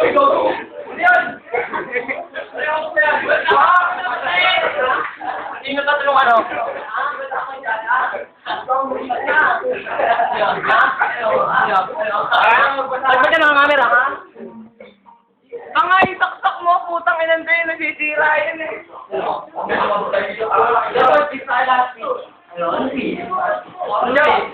Ano yan? Ingat natin yung ano. Ano ba dyan ang camera, ha? Ang nga, itaktak mo, putang ilan kayo, nagsisira yun eh. Dapat, isa lahat. Ano? Ano? Ano?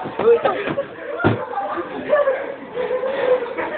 Thank you.